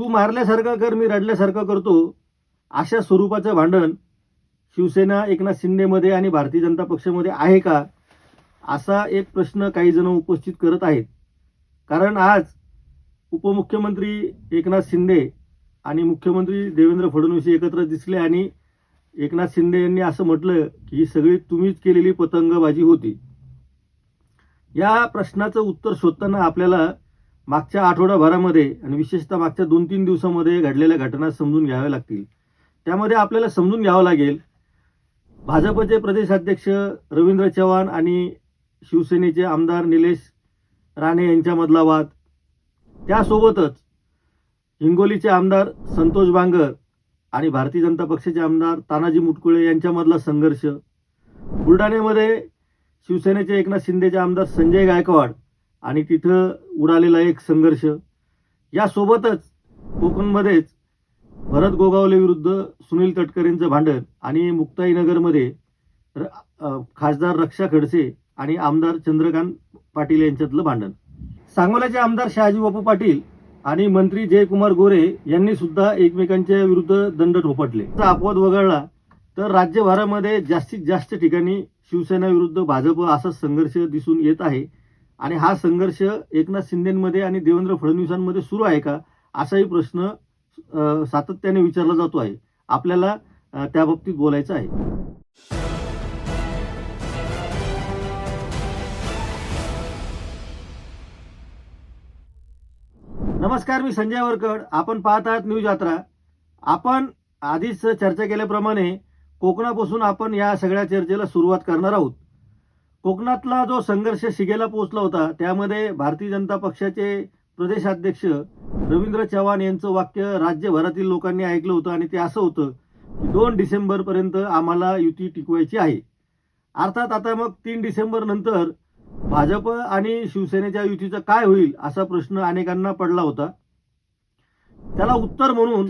तू मारल्यासारखं कर मी रडल्यासारखं करतो. अशा स्वरूपाचं भांडण शिवसेना एकनाथ शिंदेमध्ये आणि भारतीय जनता पक्षामध्ये आहे का? असा एक प्रश्न काही जण उपस्थित करत आहेत. कारण आज उपमुख्यमंत्री एकनाथ शिंदे आणि मुख्यमंत्री देवेंद्र फडणवीस एकत्र दिसले आणि एकनाथ शिंदे यांनी असं म्हटलं की ही सगळी तुम्हीच केलेली पतंगबाजी होती. या प्रश्नाचं उत्तर शोधताना आपल्याला मागच्या आठवडाभरामध्ये आणि विशेषतः मागच्या दोन तीन दिवसामध्ये घडलेल्या घटना समजून घ्याव्या लागतील. त्यामध्ये आपल्याला समजून घ्यावं लागेल भाजपचे प्रदेशाध्यक्ष रवींद्र चव्हाण आणि शिवसेनेचे आमदार निलेश राणे यांच्यामधला वाद. त्यासोबतच हिंगोलीचे आमदार संतोष बांगर आणि भारतीय जनता पक्षाचे आमदार तानाजी मुटकुळे यांच्यामधला संघर्ष. बुलढाण्यामध्ये शिवसेनेचे एकनाथ शिंदेचे आमदार संजय गायकवाड आणि तिथं उडालेला एक संघर्ष. यासोबतच कोकणमध्येच भरत गोगावले विरुद्ध सुनील तटकरेंचं भांडण आणि मुक्ताईनगरमध्ये र- खासदार रक्षा खडसे आणि आमदार चंद्रकांत पाटील यांच्यातलं भांडण. सांगोल्याचे आमदार शहाजी बापू पाटील आणि मंत्री जयकुमार गोरे यांनी सुद्धा एकमेकांच्या विरुद्ध दंड ठोपटले. जर अपवाद वगळला तर राज्यभरामध्ये जास्तीत जास्त ठिकाणी शिवसेना विरुद्ध भाजप असा संघर्ष दिसून येत आहे. आणि हा संघर्ष एकनाथ शिंदेमध्ये आणि देवेंद्र फडणवीसांमध्ये सुरू आहे का असाही प्रश्न सातत्याने विचारला जातो आहे. आपल्याला त्या बाबतीत बोलायचं आहे. नमस्कार मी संजय वरकड. आपण पाहत आहात न्यूज यात्रा. आपण आधीच चर्चा केल्याप्रमाणे कोकणापासून आपण या सगळ्या चर्चेला सुरुवात करणार आहोत. कोकणातला जो संघर्ष शिगेला पोहोचला होता त्यामध्ये भारतीय जनता पक्षाचे प्रदेशाध्यक्ष रवींद्र चव्हाण यांचं वाक्य राज्यभरातील लोकांनी ऐकलं होतं आणि ते असं होतं की दोन डिसेंबरपर्यंत आम्हाला युती टिकवायची आहे. अर्थात आता मग तीन डिसेंबर नंतर भाजप आणि शिवसेनेच्या युतीचं काय होईल असा प्रश्न अनेकांना पडला होता. त्याला उत्तर म्हणून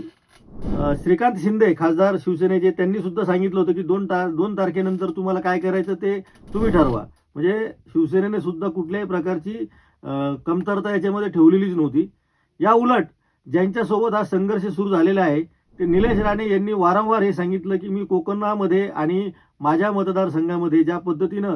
श्रीकांत शिंदे खासदार शिवसेनेचे त्यांनी सुद्धा सांगितलं होतं की दोन ता दोन तारखेनंतर तुम्हाला काय करायचं ते तुम्ही ठरवा. म्हणजे शिवसेनेने सुद्धा कुठल्याही प्रकारची कमतरता याच्यामध्ये ठेवलेलीच नव्हती. या उलट ज्यांच्यासोबत हा संघर्ष सुरू झालेला आहे ते निलेश राणे यांनी वारंवार हे सांगितलं की मी कोकणामध्ये आणि माझ्या मतदारसंघामध्ये ज्या पद्धतीनं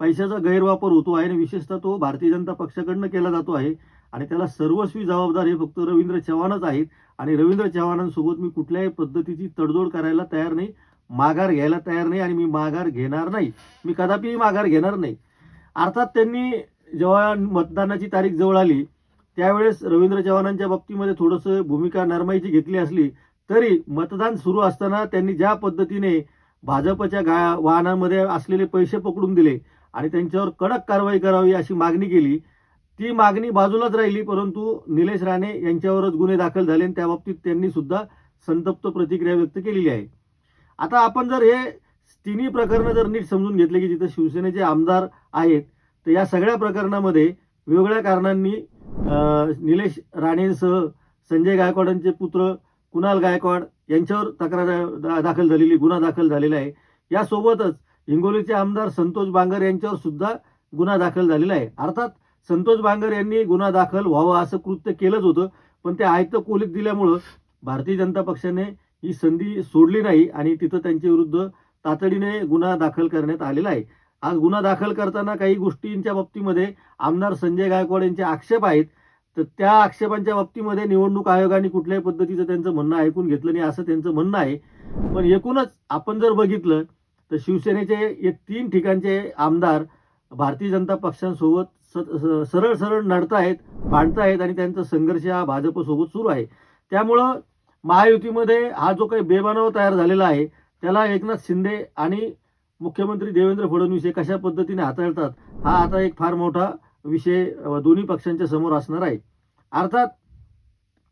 पैशाचा गैरवापर होतो आहे आणि विशेषतः तो भारतीय जनता पक्षाकडनं केला जातो आहे आणि त्याला सर्वस्वी जबाबदार हे फक्त रवींद्र चव्हाणच आहेत. आणि रवींद्र चव्हाणांसोबत मी कुठल्याही पद्धतीची तडजोड करायला तयार नाही. माघार घ्यायला तयार नाही आणि मी माघार घेणार नाही. मी कदापिही माघार घेणार नाही. अर्थात त्यांनी जेव्हा मतदानाची तारीख जवळ आली त्यावेळेस रवींद्र चव्हाणांच्या बाबतीमध्ये थोडंसं भूमिका नरमाईची घेतली असली तरी मतदान सुरू असताना त्यांनी ज्या पद्धतीने भाजपच्या गा वाहनांमध्ये असलेले पैसे पकडून दिले आणि त्यांच्यावर कडक कारवाई करावी अशी मागणी केली ती मागणी बाजूलाच राहिली परंतु निलेश राणे यांच्यावरच गुन्हे दाखल झाले आणि त्या बाबतीत त्यांनी सुद्धा संतप्त प्रतिक्रिया व्यक्त केलेली आहे. आता आपण जर हे तिन्ही प्रकरणं जर नीट समजून घेतले की जिथं शिवसेनेचे आमदार आहेत तर या सगळ्या प्रकरणामध्ये वेगवेगळ्या कारणांनी निलेश राणेंसह संजय गायकवाडांचे पुत्र कुणाल गायकवाड यांच्यावर तक्रार दाखल झालेली गुन्हा दाखल झालेला आहे. यासोबतच हिंगोलीचे आमदार संतोष बांगर यांच्यावर सुद्धा गुन्हा दाखल झालेला आहे. अर्थात संतोष बांगर यांनी गुन्हा दाखल व्हावं असं कृत्य केलंच होतं पण ते आयत कोलीत दिल्यामुळं भारतीय जनता पक्षाने ही संधी सोडली नाही आणि तिथं त्यांच्या विरुद्ध तातडीने गुन्हा दाखल करण्यात आलेला आहे. आज गुन्हा दाखल करताना काही गोष्टींच्या बाबतीमध्ये आमदार संजय गायकवाड यांचे आक्षेप आहेत तर त्या आक्षेपांच्या बाबतीमध्ये निवडणूक आयोगाने कुठल्याही पद्धतीचं त्यांचं म्हणणं ऐकून घेतलं नाही असं त्यांचं म्हणणं आहे. पण एकूणच आपण जर बघितलं तर शिवसेनेचे हे तीन ठिकाणचे आमदार भारतीय जनता पक्षांसोबत सरळ सरळ नडतायत भांडतायत आणि त्यांचा संघर्ष हा भाजपसोबत सुरू आहे. त्यामुळं महायुतीमध्ये हा जो काही बेमानव तयार झालेला आहे त्याला एकनाथ शिंदे आणि मुख्यमंत्री देवेंद्र फडणवीस हे कशा पद्धतीने हाताळतात हा आता एक फार मोठा विषय दोन्ही पक्षांच्या समोर असणार आहे. अर्थात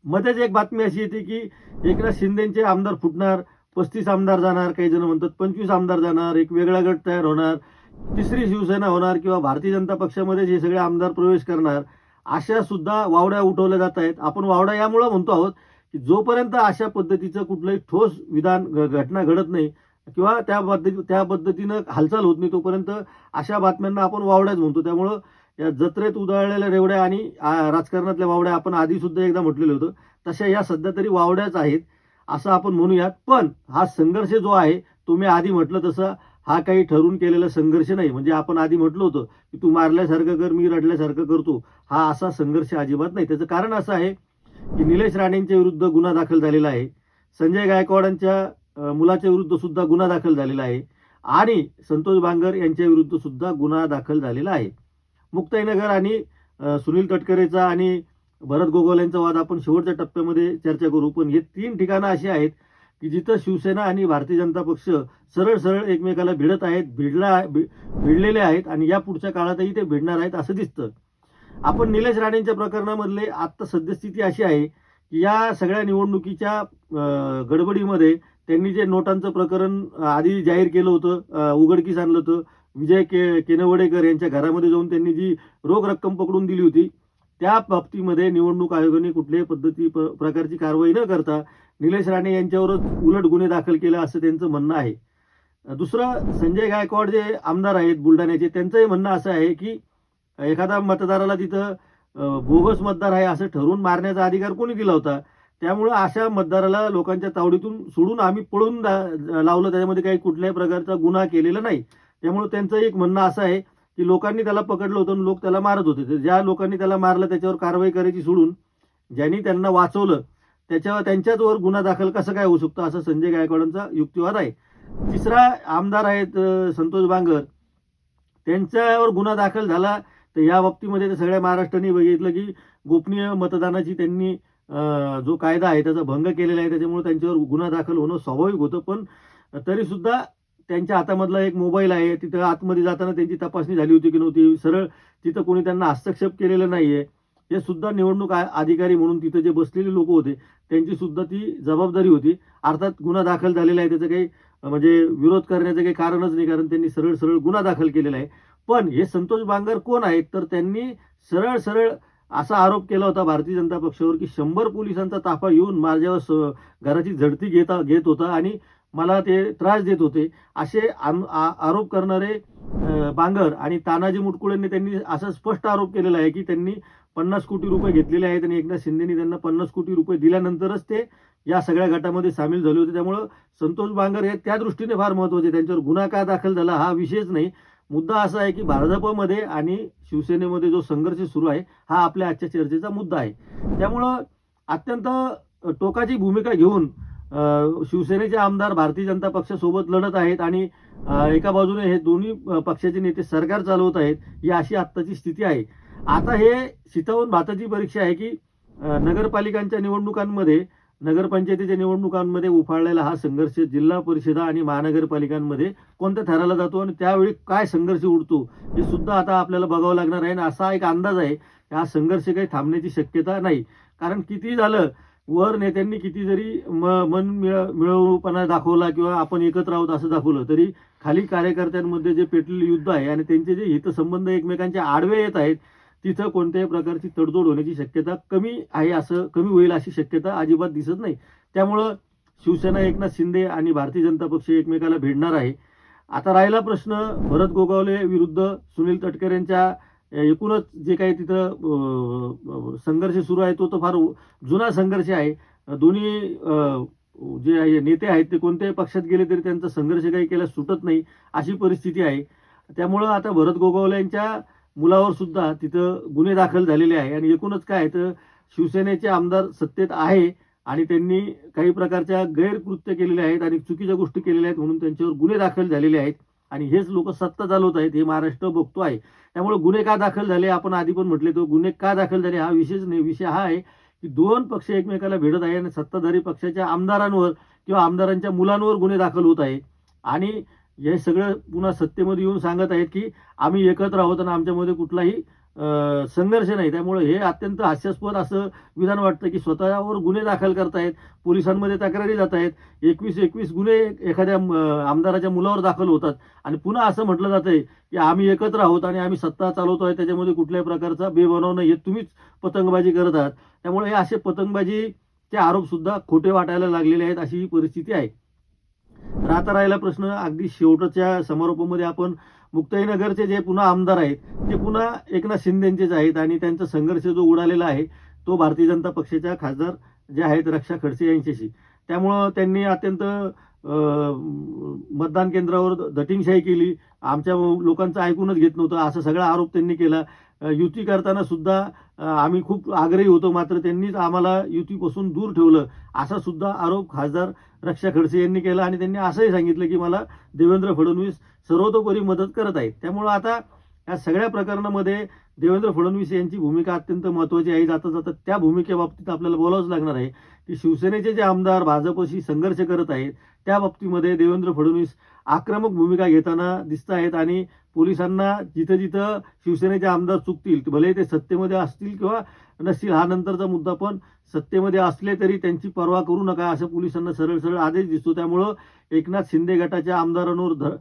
मध्येच एक बातमी अशी येते की एकनाथ शिंदेचे आमदार फुटणार पस्तीस आमदार जाणार काही जण म्हणतात पंचवीस आमदार जाणार एक वेगळा गट तयार होणार तिसरी शिवसेना होणार किंवा भारतीय जनता पक्षामध्ये जे सगळे आमदार प्रवेश करणार अशा सुद्धा वावड्या उठवल्या जात आहेत. आपण वावड्या यामुळं म्हणतो आहोत की जोपर्यंत अशा पद्धतीचं कुठलंही ठोस विधान घ- घटना घडत नाही किंवा त्या पद्धती त्या पद्धतीनं हालचाल होत नाही तोपर्यंत अशा बातम्यांना आपण वावड्याच म्हणतो. त्यामुळं या जत्रेत उधळलेल्या रेवड्या आणि राजकारणातल्या वावड्या आपण आधीसुद्धा एकदा म्हटलेलं होतं. तशा या सध्या तरी वावड्याच आहेत असं आपण म्हणूयात. पण हा संघर्ष जो आहे तो मी आधी म्हटलं तसं हा काही ठरून केलेला संघर्ष नाही. म्हणजे आपण आधी म्हटलं होतं की तू मारल्यासारखं कर मी रडल्यासारखं करतो. हा असा संघर्ष अजिबात नाही. त्याचं कारण असं आहे की निलेश राणेंच्या विरुद्ध गुन्हा दाखल झालेला आहे. संजय गायकवाडांच्या मुलाच्या विरुद्ध सुद्धा गुन्हा दाखल झालेला आहे. आणि संतोष बांगर यांच्या विरुद्ध सुद्धा गुन्हा दाखल झालेला आहे. मुक्ताईनगर आणि सुनील तटकरेचा आणि भरत गोगोल यांचा वाद आपण शेवटच्या टप्प्यामध्ये चर्चा करू. पण हे तीन ठिकाणं अशी आहेत की जिथं शिवसेना आणि भारतीय जनता पक्ष सरळ सरळ एकमेकाला भिडत आहेत भिडला भि- भिडलेले आहेत आणि या पुढच्या काळातही ते भिडणार आहेत असं दिसतं. आपण निलेश राणेंच्या प्रकरणामधले आत्ता सद्यस्थिती अशी आहे की या सगळ्या निवडणुकीच्या गडबडीमध्ये त्यांनी जे नोटांचं प्रकरण आधी जाहीर केलं होतं उघडकीस आणलं होतं विजय के केनवडेकर यांच्या घरामध्ये जाऊन त्यांनी जी रोख रक्कम पकडून दिली होती त्या बाबतीमध्ये निवडणूक आयोगाने कुठल्याही पद्धती प- प्रकारची कारवाई न करता निलेश राणे यांच्यावरच उलट गुन्हे दाखल केला असं त्यांचं म्हणणं आहे. दुसरं संजय गायकवाड जे आमदार आहेत बुलढाण्याचे त्यांचंही म्हणणं असं आहे की एखादा मतदाराला तिथं बोगस मतदार आहे असं ठरवून मारण्याचा अधिकार कोणी दिला होता? त्यामुळं अशा मतदाराला लोकांच्या तावडीतून सोडून आम्ही पळून लावलं. त्याच्यामध्ये काही कुठल्याही प्रकारचा गुन्हा केलेला नाही. त्यामुळं त्यांचं एक म्हणणं असं आहे की लोकांनी त्याला पकडलं होतं आणि लोक त्याला मारत होते. तर ज्या लोकांनी त्याला मारलं त्याच्यावर कारवाई करायची सोडून ज्यांनी त्यांना वाचवलं त्याच्यावर त्यांच्याचवर गुन्हा दाखल कसं काय होऊ शकतो असं संजय गायकवाडांचा युक्तिवाद आहे. तिसरा आमदार आहेत संतोष बांगर. त्यांच्यावर गुन्हा दाखल झाला तर या बाबतीमध्ये तर सगळ्या महाराष्ट्राने बघितलं की गोपनीय मतदानाची त्यांनी जो कायदा आहे त्याचा भंग केलेला आहे त्याच्यामुळे त्यांच्यावर गुन्हा दाखल होणं स्वाभाविक होतं. पण तरीसुद्धा त्यांच्या हातामधला एक मोबाईल आहे तिथं आतमध्ये जाताना त्यांची तपासणी झाली होती की नव्हती. सरळ तिथं कोणी त्यांना हस्तक्षेप केलेलं आहे हे सुद्धा निवडणूक अधिकारी म्हणून तिथं जे बसलेले लोक होते त्यांची सुद्धा ती जबाबदारी होती. अर्थात गुन्हा दाखल झालेला आहे त्याचं काही म्हणजे विरोध करण्याचं काही कारणच नाही कारण त्यांनी सरळ सरळ गुन्हा दाखल केलेला आहे. पण हे संतोष बांगर कोण आहेत? तर त्यांनी सरळ सरळ असा आरोप केला होता भारतीय जनता पक्षावर की शंभर पोलिसांचा ताफा येऊन माझ्यावर स- घराची झडती घेता घेत होता आणि मला ते त्रास देत होते. असे आम- आरोप करणारे बांगर आणि तानाजी मुटकुळेंनी त्यांनी असा स्पष्ट आरोप केलेला आहे की त्यांनी पन्नास कोटी रुपये घेतलेले आहेत आणि एकनाथ शिंदेनी त्यांना पन्नास कोटी रुपये दिल्यानंतरच ते या सगळ्या गटामध्ये सामील झाले होते. त्यामुळं संतोष बांगर हे त्या दृष्टीने फार महत्त्वाचे त्यांच्यावर गुन्हा का दाखल झाला हा विषयच नाही. मुद्दा असा आहे की भाजपमध्ये आणि शिवसेनेमध्ये जो संघर्ष सुरू आहे हा आपल्या आजच्या चर्चेचा मुद्दा आहे. त्यामुळं अत्यंत टोकाची भूमिका घेऊन शिवसेनेचे आमदार भारतीय जनता पक्षासोबत लढत आहेत आणि एका बाजूने हे दोन्ही पक्षाचे नेते सरकार चालवत आहेत ही अशी आत्ताची स्थिती आहे. आता हे सीतावून भाताची परीक्षा आहे की नगरपालिकांच्या निवडणुकांमध्ये नगरपंचायतीच्या निवडणुकांमध्ये उफाळलेला हा संघर्ष जिल्हा परिषदा आणि महानगरपालिकांमध्ये कोणत्या ठराला जातो आणि त्यावेळी काय संघर्ष उडतो हे सुद्धा आता आपल्याला बघावं लागणार आहे. आणि असा एक अंदाज आहे की हा संघर्ष काही थांबण्याची शक्यता नाही. कारण किती झालं वर नेत्यांनी किती जरी म मन मिळ मिळवूपणा दाखवला किंवा आपण एकत्र आहोत असं दाखवलं तरी खाली कार्यकर्त्यांमध्ये जे पेटलेलं युद्ध आहे आणि त्यांचे जे हितसंबंध एकमेकांच्या आडवे येत आहेत तिथं कोणत्याही प्रकारची तडजोड होण्याची शक्यता कमी आहे असं कमी होईल अशी शक्यता अजिबात दिसत नाही. त्यामुळं शिवसेना एकनाथ शिंदे आणि भारतीय जनता पक्ष एकमेकाला भिडणार आहे. आता राहिला प्रश्न भरत गोगावले विरुद्ध सुनील तटकर यांच्या एकूणच जे काही तिथं संघर्ष सुरू आहे तो तर फार जुना संघर्ष आहे. दोन्ही जे आहे नेते आहेत ते कोणत्याही पक्षात गेले तरी त्यांचा संघर्ष काही केला सुटत नाही अशी परिस्थिती आहे. त्यामुळं आता भरत गोगावल्यांच्या मुलावर सुद्धा तिथं गुन्हे दाखल झालेले आहे. आणि एकूणच काय तर शिवसेनेचे आमदार सत्तेत आहे आणि त्यांनी काही प्रकारच्या गैरकृत्य केलेले आहेत आणि चुकीच्या गोष्टी केलेल्या आहेत म्हणून त्यांच्यावर गुन्हे दाखल झालेले आहेत. आणि हेच लोक सत्ता चालवत आहेत हे महाराष्ट्र बघतो आहे. त्यामुळे गुन्हे का दाखल झाले? आपण आधी पण म्हटले तो गुन्हे का दाखल झाले? हा विषयच नाही. विषय हा आहे की दोन पक्ष एकमेकाला भेटत आहे आणि सत्ताधारी पक्षाच्या आमदारांवर किंवा आमदारांच्या मुलांवर गुन्हे दाखल होत आहे. आणि हे सगळं पुन्हा सत्तेमध्ये येऊन सांगत आहेत की आम्ही एकत्र आहोत आणि आमच्यामध्ये कुठलाही संघर्ष नाही. त्यामुळे हे अत्यंत हास्यास्पद असं विधान वाटतं की स्वतःवर गुन्हे दाखल करतायत पोलिसांमध्ये तक्रारी जात आहेत एकवीस एकवीस गुन्हे एखाद्या आमदाराच्या मुलावर दाखल होतात. आणि पुन्हा असं म्हटलं जातंय की आम्ही एकत्र आहोत आणि आम्ही सत्ता चालवतो आहे त्याच्यामध्ये कुठल्याही प्रकारचा बेबनाव नाही. हे तुम्हीच पतंगबाजी करत आहात. त्यामुळे हे असे पतंगबाजीचे आरोपसुद्धा खोटे वाटायला लागलेले आहेत अशी ही परिस्थिती आहे. राहता आता राहिला प्रश्न अगदी शेवटच्या समारोपामध्ये आपण मुक्ताईनगरचे जे पुन्हा आमदार आहेत ते पुन्हा एकनाथ शिंदेंचेच आहेत आणि त्यांचा संघर्ष जो उडालेला आहे तो भारतीय जनता पक्षाच्या खासदार जे आहेत रक्षा खडसे यांच्याशी. त्यामुळं त्यांनी अत्यंत मतदान केंद्रावर दटिंगशाही केली. आमच्या लोकांचं ऐकूनच घेत नव्हतं. असा सगळा आरोप त्यांनी केला. युती करताना सुद्धा आम्ही खूप आग्रही होतो. मात्र त्यांनीच आम्हाला युतीपासून दूर ठेवलं. असा सुद्धा आरोप खासदार रक्षा खडसे यांनी केला आणि त्यांनी असंही सांगितलं की मला देवेंद्र फडणवीस सर्वतोपरी मदत करत आहेत. त्यामुळं आता या सगळ्या प्रकरणामध्ये देवेंद्र फडणवीस यांची भूमिका अत्यंत महत्त्वाची आहे. जाता जाता त्या भूमिकेबाबतीत आपल्याला बोलावंच लागणार आहे की शिवसेनेचे जे आमदार भाजपशी संघर्ष करत आहेत त्या बाबतीमध्ये देवेंद्र फडणवीस आक्रमक भूमिका घेताना दिसत आहेत आणि पोलिसांना जिथं जिथं शिवसेनेचे आमदार चुकतील भले ते सत्तेमध्ये असतील किंवा नसतील हा नंतरचा मुद्दा पण सत्तेमध्ये असले तरी त्यांची पर्वा करू नका असं पोलिसांना सरळ सरळ आदेश दिसतो. त्यामुळं एकनाथ शिंदे गटाच्या आमदारांवर ध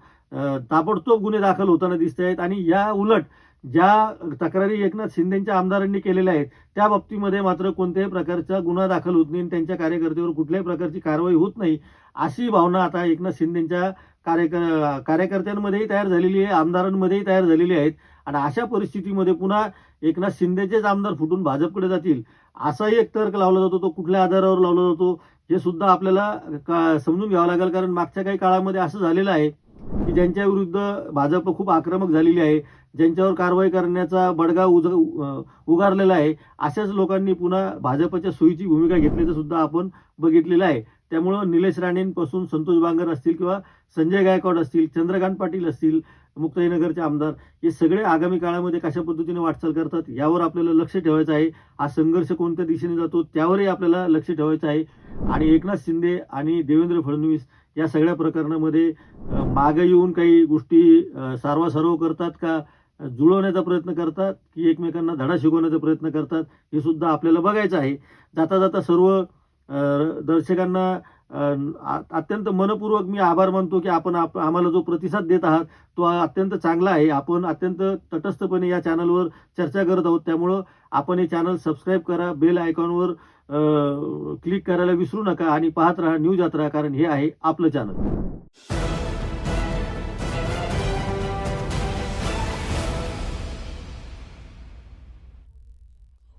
ताबडतोब गुन्हे दाखल होताना दिसत आहेत आणि या उलट ज्या तक्रारी एकनाथ शिंदेच्या आमदारांनी केलेल्या आहेत त्या बाबतीमध्ये मात्र कोणत्याही प्रकारचा गुन्हा दाखल होत नाही आणि त्यांच्या कार्यकर्त्यावर कुठल्याही प्रकारची कारवाई होत नाही अशी भावना आता एकनाथ शिंदेच्या कार्यकर कार्यकर्त्यांमध्येही तयार झालेली आहे आमदारांमध्येही तयार झालेली आहेत. आणि अशा परिस्थितीमध्ये पुन्हा एकनाथ शिंदेचेच आमदार फुटून भाजपकडे जातील असाही एक तर्क लावला जातो तो कुठल्या आधारावर लावला जातो हे सुद्धा आपल्याला का समजून घ्यावं लागेल. कारण मागच्या काही काळामध्ये असं झालेलं आहे की ज्यांच्या विरुद्ध भाजप खूप आक्रमक झालेली आहे ज्यांच्यावर कारवाई करण्याचा बडगा उज उगारलेला आहे अशाच लोकांनी पुन्हा भाजपच्या सोयीची भूमिका घेतल्याचं सुद्धा आपण बघितलेलं आहे. त्यामुळं निलेश राणेंपासून संतोष बांगर असतील किंवा संजय गायकवाड असतील चंद्रकांत पाटील असतील मुक्ताईनगरचे आमदार हे सगळे आगामी काळामध्ये कशा पद्धतीने वाटचाल करतात यावर आपल्याला लक्ष ठेवायचं आहे. हा संघर्ष कोणत्या दिशेने जातो त्यावरही आपल्याला लक्ष ठेवायचं आहे. आणि एकनाथ शिंदे आणि देवेंद्र फडणवीस या सगळ्या प्रकरणामध्ये मागे येऊन काही गोष्टी अं, सारवासारव करतात का जुळवण्याचा प्रयत्न करतात की एकमेकांना धडा शिकवण्याचा प्रयत्न करतात हे सुद्धा आपल्याला बघायचं आहे. जाता जाता सर्व दर्शकांना अत्यंत मनपूर्वक मी आभार मानतो की आपण आप- आम्हाला जो प्रतिसाद देत आहात तो अत्यंत चांगला आहे. आपण अत्यंत तटस्थपणे या चॅनलवर चर्चा करत आहोत. त्यामुळं आपण हे चॅनल सबस्क्राईब करा बेल आयकॉनवर क्लिक करायला विसरू नका आणि पाहत राहा न्यूज यात्रा कारण हे आहे आपलं चॅनल